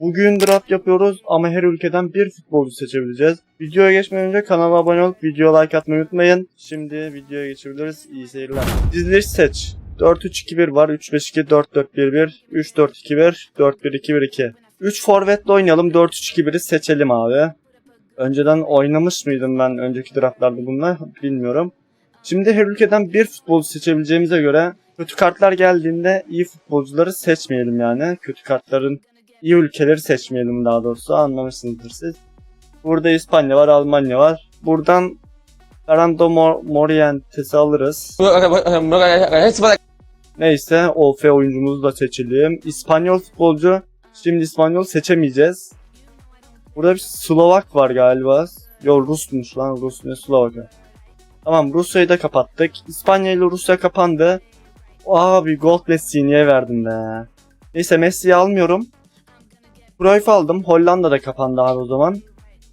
Bugün draft yapıyoruz ama her ülkeden bir futbolcu seçebileceğiz. Videoya geçmeden önce kanala abone olup video like atmayı unutmayın. Şimdi videoya geçebiliriz. İyi seyirler. Diziliş seç. 4-3-2-1 var. 3-5-2, 4-4-1-1, 3-4-2-1, 4-1-2-1-2. 3 forvetle oynayalım. 4-3-2-1'i seçelim abi. Önceden oynamış mıydım ben önceki draftlarda bununla bilmiyorum. Şimdi her ülkeden bir futbolcu seçebileceğimize göre kötü kartlar geldiğinde iyi futbolcuları seçmeyelim yani. Kötü kartların iyi ülkeleri seçmeyelim daha doğrusu anlamışsınızdır siz. Burada İspanya var, Almanya var. Buradan Fernando Mor Morientes'i alırız. Neyse OF oyuncumuzu da seçelim. İspanyol futbolcu. Şimdi İspanyol seçemeyeceğiz. Burada bir Slovak var galiba. Yo Rusmuş lan Rus ne Slovak'a. Tamam Rusya'yı da kapattık. İspanya ile Rusya kapandı. Abi Gold Messi'ye verdim be. Neyse Messi'yi almıyorum. Cruyff aldım. Hollanda da kapandı abi o zaman.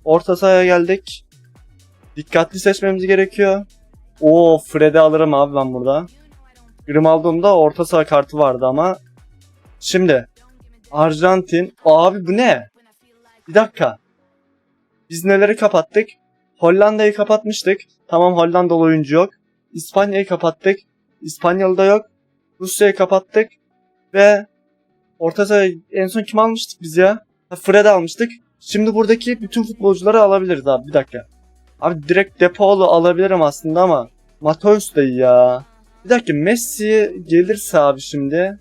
Orta sahaya geldik. Dikkatli seçmemiz gerekiyor. Oo Fred'i alırım abi ben burada. Grimaldo'nda orta saha kartı vardı ama. Şimdi. Arjantin. Abi bu ne? Bir dakika. Biz neleri kapattık? Hollanda'yı kapatmıştık. Tamam Hollandalı oyuncu yok. İspanya'yı kapattık. İspanyalı da yok. Rusya'yı kapattık. Ve orta saha en son kim almıştık biz ya? Fred almıştık. Şimdi buradaki bütün futbolcuları alabiliriz abi. Bir dakika. Abi direkt Depolu alabilirim aslında ama Mateus da iyi ya. Bir dakika Messi gelirse abi şimdi.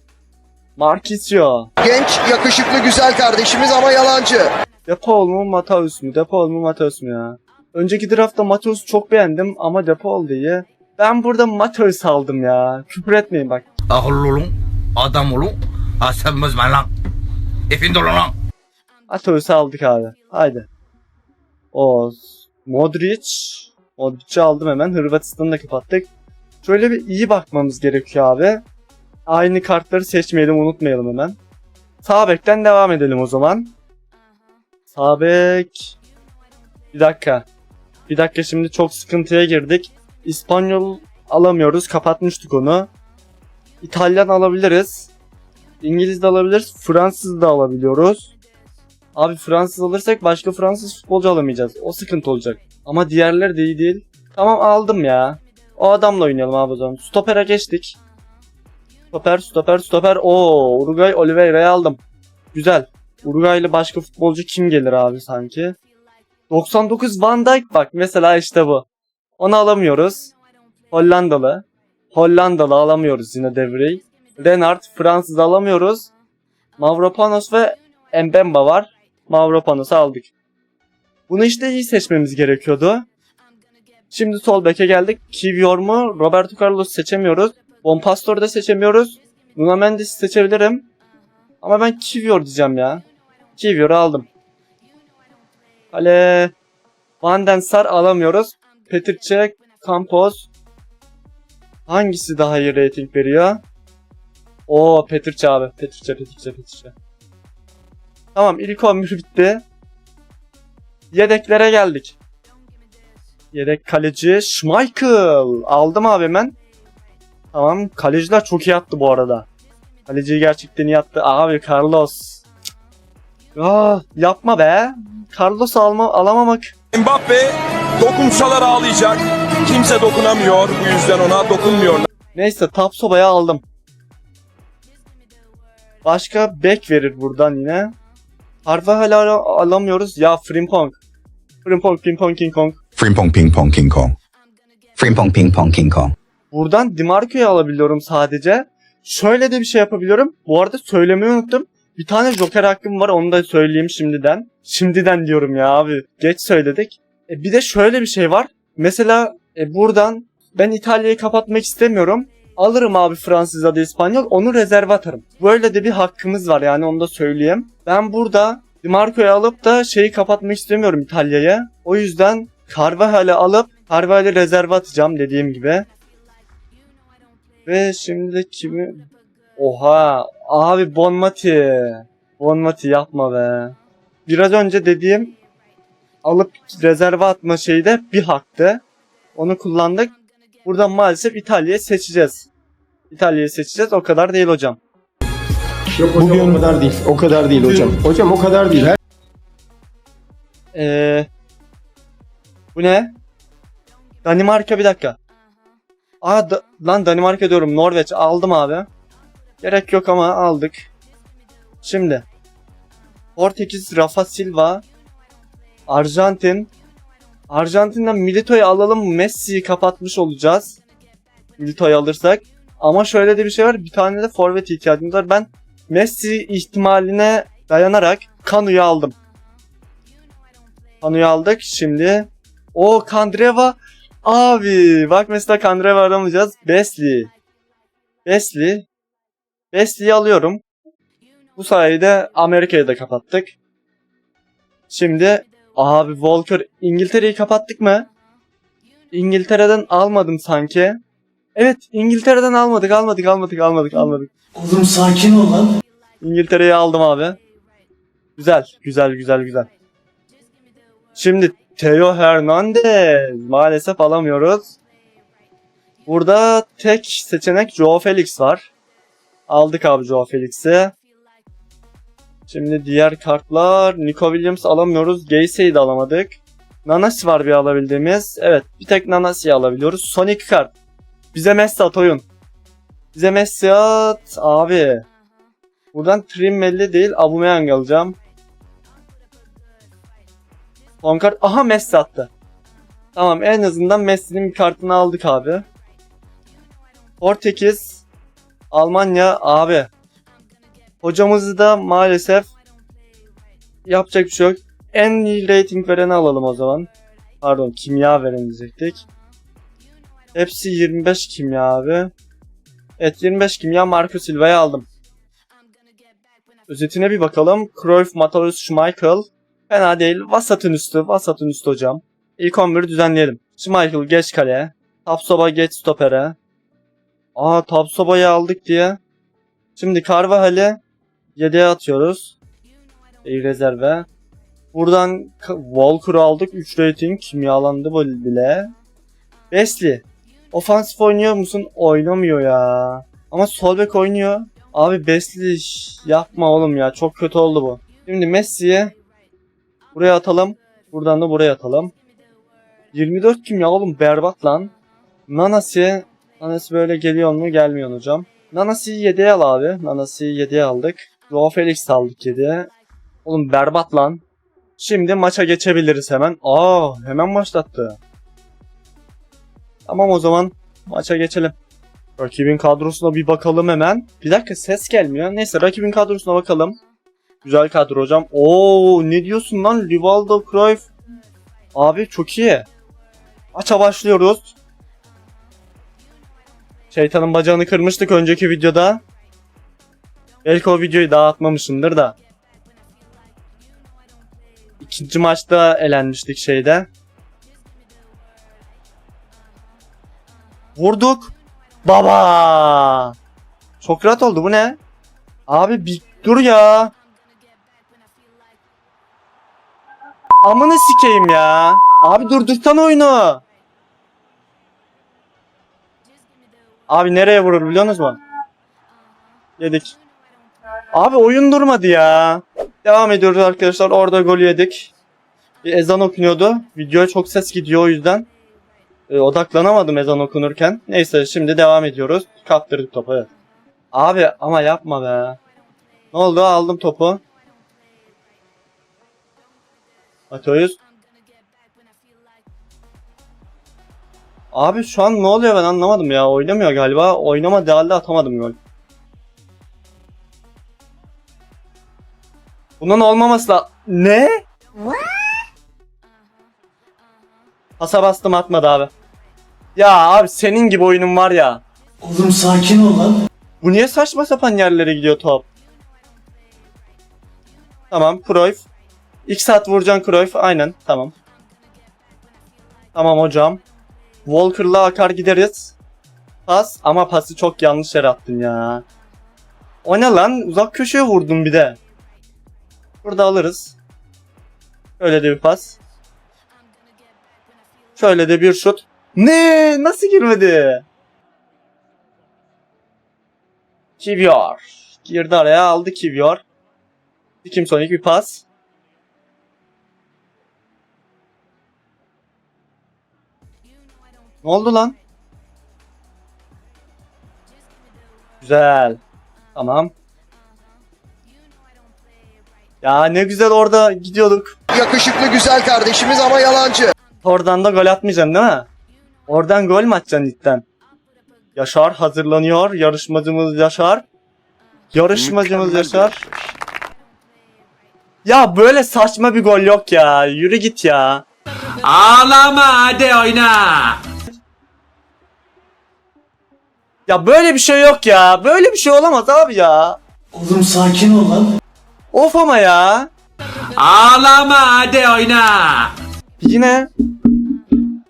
Marquisio. Genç, yakışıklı, güzel kardeşimiz ama yalancı. Depol mu Mateus mu? Depol mu Mateus mu ya? Önceki draftta Mateus'u çok beğendim ama Depol diye. Ben burada Mateus aldım ya. Küfür etmeyin bak. Akıllı olun, adam olun, asabımız bozmayın lan. Efendi olun lan. Mateus'u aldık abi. Haydi. O Modric. Modric'i aldım hemen. Hırvatistan'ı da kapattık. Şöyle bir iyi bakmamız gerekiyor abi. Aynı kartları seçmeyelim unutmayalım hemen. Sağ bekten devam edelim o zaman. Sağ bek. Bir dakika. Bir dakika şimdi çok sıkıntıya girdik. İspanyol alamıyoruz. Kapatmıştık onu. İtalyan alabiliriz. İngiliz de alabiliriz. Fransız da alabiliyoruz. Abi Fransız alırsak başka Fransız futbolcu alamayacağız. O sıkıntı olacak. Ama diğerleri de iyi değil. Tamam aldım ya. O adamla oynayalım abi o zaman. Stoper'e geçtik. Stoper, stoper, stoper. Oo, Uruguay Oliveira'yı aldım. Güzel. Uruguaylı başka futbolcu kim gelir abi sanki? 99 Van Dijk bak mesela işte bu. Onu alamıyoruz. Hollandalı. Hollandalı alamıyoruz yine devreyi. Renard Fransız alamıyoruz. Mavropanos ve Mbemba var. Mavropanos'u aldık. Bunu işte iyi seçmemiz gerekiyordu. Şimdi sol beke geldik. Kivior mu? Roberto Carlos seçemiyoruz. Bonpastor'u da seçemiyoruz. Nuno Mendes'i seçebilirim. Ama ben Kivior diyeceğim ya. Kivior'u aldım. Hale Van den Sar alamıyoruz. Petrice, Campos. Hangisi daha iyi rating veriyor? Oo Petrice abi. Petrice, Petrice, Petrice. Tamam ilk 11 bitti. Yedeklere geldik. Yedek kaleci Schmeichel. Aldım abi hemen. Tamam kaleciler çok iyi attı bu arada. Kaleciyi gerçekten iyi attı. Abi Carlos. Ah, yapma be. Carlos alma, alamamak. Mbappe dokunsalar ağlayacak. Kimse dokunamıyor. Bu yüzden ona dokunmuyorlar. Neyse Tapsoba'ya aldım. Başka bek verir buradan yine. Harvey hala al- alamıyoruz. Ya Frimpong. Frimpong, Pimpong, King Kong. Frimpong Ping Pong King Kong. Frimpong Ping Pong King Kong. Buradan Dimarco'yu alabiliyorum sadece. Şöyle de bir şey yapabiliyorum. Bu arada söylemeyi unuttum. Bir tane Joker hakkım var onu da söyleyeyim şimdiden. Şimdiden diyorum ya abi. Geç söyledik. E, bir de şöyle bir şey var. Mesela e, buradan ben İtalya'yı kapatmak istemiyorum. Alırım abi Fransız ya İspanyol onu rezerve atarım. Böyle de bir hakkımız var yani onu da söyleyeyim. Ben burada Dimarco'yu alıp da şeyi kapatmak istemiyorum İtalya'ya. O yüzden Carvajal'i alıp Carvajal'i rezerve atacağım dediğim gibi. Ve şimdi kimi... Oha! Abi Bonmati. Bonmati yapma be. Biraz önce dediğim alıp rezerve atma şeyi de bir haktı. Onu kullandık. Buradan maalesef İtalya'yı seçeceğiz. İtalya'yı seçeceğiz. O kadar değil hocam. Yok hocam o kadar değil. O kadar değil hocam. Hocam o kadar değil. Her Ee, bu ne? Danimarka bir dakika. Aa da- lan Danimarka diyorum Norveç aldım abi. Gerek yok ama aldık. Şimdi. Portekiz Rafa Silva. Arjantin. Arjantin'den Milito'yu alalım Messi'yi kapatmış olacağız. Milito'yu alırsak. Ama şöyle de bir şey var. Bir tane de forvet ihtiyacımız var. Ben Messi ihtimaline dayanarak Kanu'yu aldım. Kanu'yu aldık. Şimdi o Kandreva abi bak mesela Kandreva aramayacağız. Besli. Besli. Besli'yi alıyorum. Bu sayede Amerika'yı da kapattık. Şimdi abi Walker İngiltere'yi kapattık mı? İngiltere'den almadım sanki. Evet İngiltere'den almadık almadık almadık almadık almadık. Oğlum sakin ol lan. İngiltere'yi aldım abi. Güzel, güzel, güzel, güzel. Şimdi Theo Hernandez maalesef alamıyoruz. Burada tek seçenek Joao Felix var. Aldık abi Joao Felix'i. Şimdi diğer kartlar Nico Williams alamıyoruz. Geyse'yi de alamadık. Nanasi var bir alabildiğimiz. Evet bir tek Nanasi'yi alabiliyoruz. Son iki kart. Bize Messi at oyun. Bize Messi at abi. Buradan trim belli değil. Aubameyang alacağım. Son kart. Aha Messi attı. Tamam en azından Messi'nin bir kartını aldık abi. Portekiz. Almanya abi. Hocamızı da maalesef yapacak bir şey yok. En iyi rating vereni alalım o zaman. Pardon kimya veren diyecektik. Hepsi 25 kimya abi. Evet 25 kimya Marco Silva'yı aldım. Özetine bir bakalım. Cruyff, Mataros, Schmeichel. Fena değil. Vasat'ın üstü. Vasat'ın üstü hocam. İlk 11'i düzenleyelim. Schmeichel geç kaleye. Tapsoba geç stopere. Aa Tapsoba'yı aldık diye. Şimdi Carvajal'i 7'ye atıyoruz. İyi rezerve. Buradan Walker'ı aldık. 3 rating. Kimyalandı bile. Besli. Ofansif oynuyor musun? Oynamıyor ya. Ama sol bek oynuyor. Abi Besli yapma oğlum ya. Çok kötü oldu bu. Şimdi Messi'ye buraya atalım. Buradan da buraya atalım. 24 kim ya oğlum berbat lan. Nanasi Nanasi böyle geliyor mu gelmiyor hocam. Nanasi'yi 7'ye al abi. Nanasi'yi 7'ye aldık. Joao Felix aldık 7'ye. Oğlum berbat lan. Şimdi maça geçebiliriz hemen. Aa hemen başlattı. Tamam o zaman maça geçelim. Rakibin kadrosuna bir bakalım hemen. Bir dakika ses gelmiyor. Neyse rakibin kadrosuna bakalım. Güzel kadro hocam. Oo ne diyorsun lan? Rivaldo, Cruyff. Abi çok iyi. Maça başlıyoruz. Şeytanın bacağını kırmıştık önceki videoda. Belki o videoyu daha atmamışımdır da. İkinci maçta elenmiştik şeyde. Vurduk. Baba. Çok rahat oldu bu ne? Abi bir dur ya. Amını sikeyim ya. Abi durdursana oyunu. Abi nereye vurur biliyorsunuz mu? Yedik. Abi oyun durmadı ya. Devam ediyoruz arkadaşlar. Orada gol yedik. Bir ezan okunuyordu. Videoya çok ses gidiyor o yüzden. e, odaklanamadım ezan okunurken. Neyse şimdi devam ediyoruz. Kaptırdık topu evet. Abi ama yapma be. Ne oldu aldım topu. Atıyoruz. Abi şu an ne oluyor ben anlamadım ya. Oynamıyor galiba. Oynamadığı halde atamadım gol. Bunun olmaması da... Ne? Pasa bastım atmadı abi. Ya abi senin gibi oyunun var ya. Oğlum sakin ol lan. Bu niye saçma sapan yerlere gidiyor top? Tamam Cruyff. İlk saat vuracaksın Cruyff. Aynen tamam. Tamam hocam. Walker'la akar gideriz. Pas ama pası çok yanlış yere attın ya. O ne lan? Uzak köşeye vurdun bir de. Burada alırız. Şöyle de bir pas. Şöyle de bir şut. Ne? Nasıl girmedi? Kivior. Girdi araya aldı Kivior. Kim Sonic bir pas. Ne oldu lan? Güzel. Tamam. Ya ne güzel orada gidiyorduk. Yakışıklı güzel kardeşimiz ama yalancı. Oradan da gol atmayacaksın değil mi? Oradan gol mü atacaksın cidden? Yaşar hazırlanıyor. Yarışmacımız Yaşar. Yarışmacımız Yaşar. Ya böyle saçma bir gol yok ya. Yürü git ya. Ağlama hadi oyna. Ya böyle bir şey yok ya. Böyle bir şey olamaz abi ya. Oğlum sakin ol lan. Of ama ya. Ağlama hadi oyna. Yine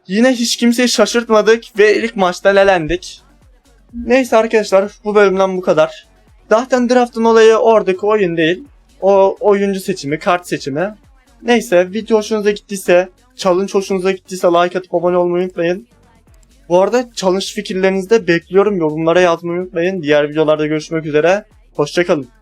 yine hiç kimseyi şaşırtmadık ve ilk maçta elendik. Neyse arkadaşlar bu bölümden bu kadar. Zaten draftın olayı oradaki oyun değil. O oyuncu seçimi, kart seçimi. Neyse video hoşunuza gittiyse, challenge hoşunuza gittiyse like atıp abone olmayı unutmayın. Bu arada challenge fikirlerinizi de bekliyorum. Yorumlara yazmayı unutmayın. Diğer videolarda görüşmek üzere. Hoşçakalın.